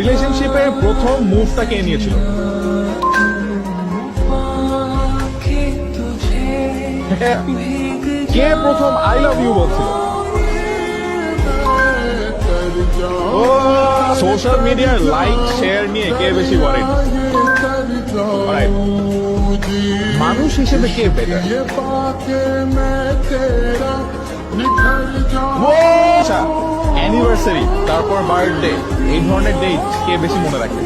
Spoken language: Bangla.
রিলেশনশিপে প্রথম মুভটা কে নিয়েছিল? কে প্রথম আই লাভ ইউ বলছিল? সোশ্যাল মিডিয়ার লাইক শেয়ার নিয়ে কে বেশি করেন মানুষ হিসেবে কে বেটার অ্যানিভার্সারি তারপর বার্থডে এই ধরনের ডেট কে বেশি মনে রাখে!